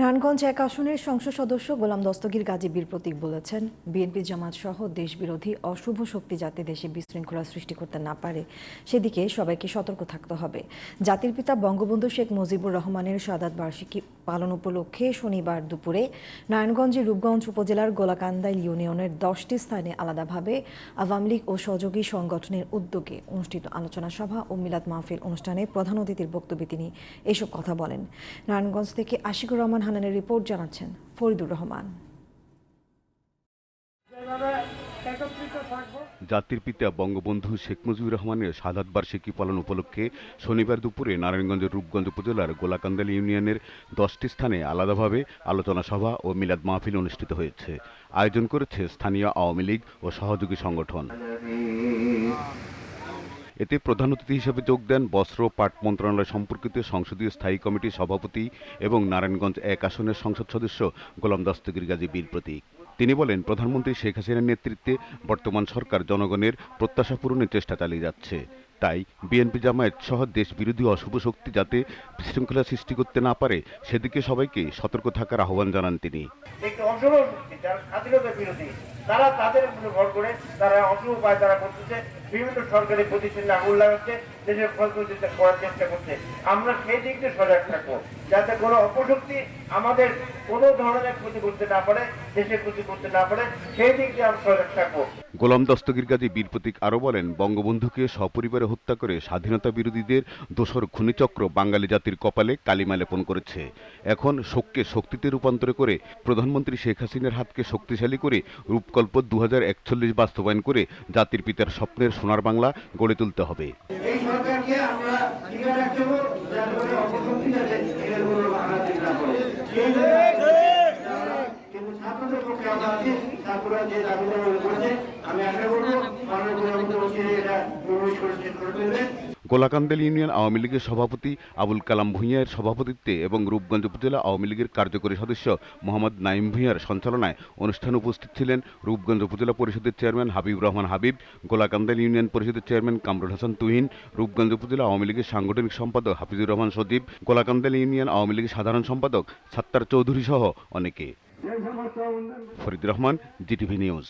নারায়ণগঞ্জ এক আসনের সংসদ সদস্য গোলাম দস্তগীর গাজী বীর প্রতীক বলেছেন, বিএনপি জামাত সহ দেশবিরোধী অশুভ শক্তি যাতে দেশে বিশৃঙ্খলা সৃষ্টি করতে না পারে, সেদিকে সবাইকে সতর্ক থাকতে হবে। জাতির পিতা বঙ্গবন্ধু শেখ মুজিবুর রহমানের সাদাত বার্ষিকী পালন উপলক্ষে শনিবার দুপুরে নারায়ণগঞ্জের রূপগঞ্জ উপজেলার গোলাকান্দাইল ইউনিয়নের দশটি স্থানে আলাদাভাবে আওয়ামী লীগ ও সহযোগী সংগঠনের উদ্যোগে অনুষ্ঠিত আলোচনা সভা ও মিলাদ মাহফিল অনুষ্ঠানে প্রধান অতিথির বক্তব্যে তিনি এসব কথা বলেন। নারায়ণগঞ্জ থেকে আশিকুর রহমান হানানের রিপোর্ট জানাচ্ছেন ফরিদুর রহমান। জাতির পিতা বঙ্গবন্ধু শেখ মুজিবুর রহমানের শাহাদ বার্ষিকী পালন উপলক্ষে শনিবার দুপুরে নারায়ণগঞ্জের রূপগঞ্জ উপজেলার গোলাকান্দাল ইউনিয়নের দশটি স্থানে আলাদাভাবে আলোচনা সভা ও মিলাদ মাহফিল অনুষ্ঠিত হয়েছে। আয়োজন করেছে স্থানীয় আওয়ামী লীগ ও সহযোগী সংগঠন। এতে প্রধান অতিথি হিসেবে যোগ দেন বস্ত্র পাট মন্ত্রণালয় সম্পর্কিত সংসদীয় স্থায়ী কমিটির সভাপতি এবং নারায়ণগঞ্জ এক আসনের সংসদ সদস্য গোলাম দস্তগীর গাজী বীর প্রতীক। তিনি বলেন, প্রধানমন্ত্রী শেখ হাসিনার নেতৃত্বে বর্তমান সরকার জনগণের প্রত্যাশা পূরণের চেষ্টা চালিয়ে যাচ্ছে। তাই বিএনপি জামায়াত সহ দেশ বিরোধী অশুভ শক্তি যাতে বিশৃঙ্খলা সৃষ্টি করতে না পারে, সেদিকে সবাইকে সতর্ক থাকার আহ্বান জানান তিনি। তারা তাদের উপরে ভর করে তারা অশুভ উপায় তারা করতেছে। বিভিন্ন সরকারি প্রতিষ্ঠানে আগুন লাগাচ্ছে, দেশের ক্ষয়ক্ষতি করার চেষ্টা করছে। আমরা সেই দিক দিয়ে সজাগ থাকব, যাতে কোনো অপশক্তি আমাদের কোনো ধরনের ক্ষতি করতে না পারে, দেশের ক্ষতি করতে না পারে, সেই দিক দিয়ে আমরা সজাগ থাকব। গোলাম দস্তগীর গাজী বীর প্রতীক আরও বলেন, বঙ্গবন্ধুকে সপরিবারে হত্যা করে স্বাধীনতা বিরোধীদের দোসর খুনিচক্র বাঙালি জাতির কপালে কালিমা লেপন করেছে। এখন শোককে শক্তিতে রূপান্তর করে প্রধানমন্ত্রী শেখ হাসিনার হাতকে শক্তিশালী করে রূপকল্প দু হাজার একচল্লিশ বাস্তবায়ন করে জাতির পিতার স্বপ্নের সোনার বাংলা গড়ে তুলতে হবে। আমি আশা করব এটা গোলাকান্দাল ইউনিয়ন আওয়ামী লীগের সভাপতি আবুল কালাম ভূঁইয়ার সভাপতিত্বে এবং রূপগঞ্জ উপজেলা আওয়ামী লীগের কার্যকরী সদস্য মোহাম্মদ নাইম ভূঁইয়ার সঞ্চালনায় অনুষ্ঠানে উপস্থিত ছিলেন রূপগঞ্জ উপজেলা পরিষদের চেয়ারম্যান হাবিব রহমান হাবিব গোলাকান্দাল ইউনিয়ন পরিষদের চেয়ারম্যান কামরুল হাসান তুহিন, রূপগঞ্জ উপজেলা আওয়ামী লীগের সাংগঠনিক সম্পাদক হাফিজুর রহমান সজীব গোলাকান্দাল ইউনিয়ন আওয়ামী লীগের সাধারণ সম্পাদক সাত্তার চৌধুরী সহ অনেকে। Farid Rahman, GTV news.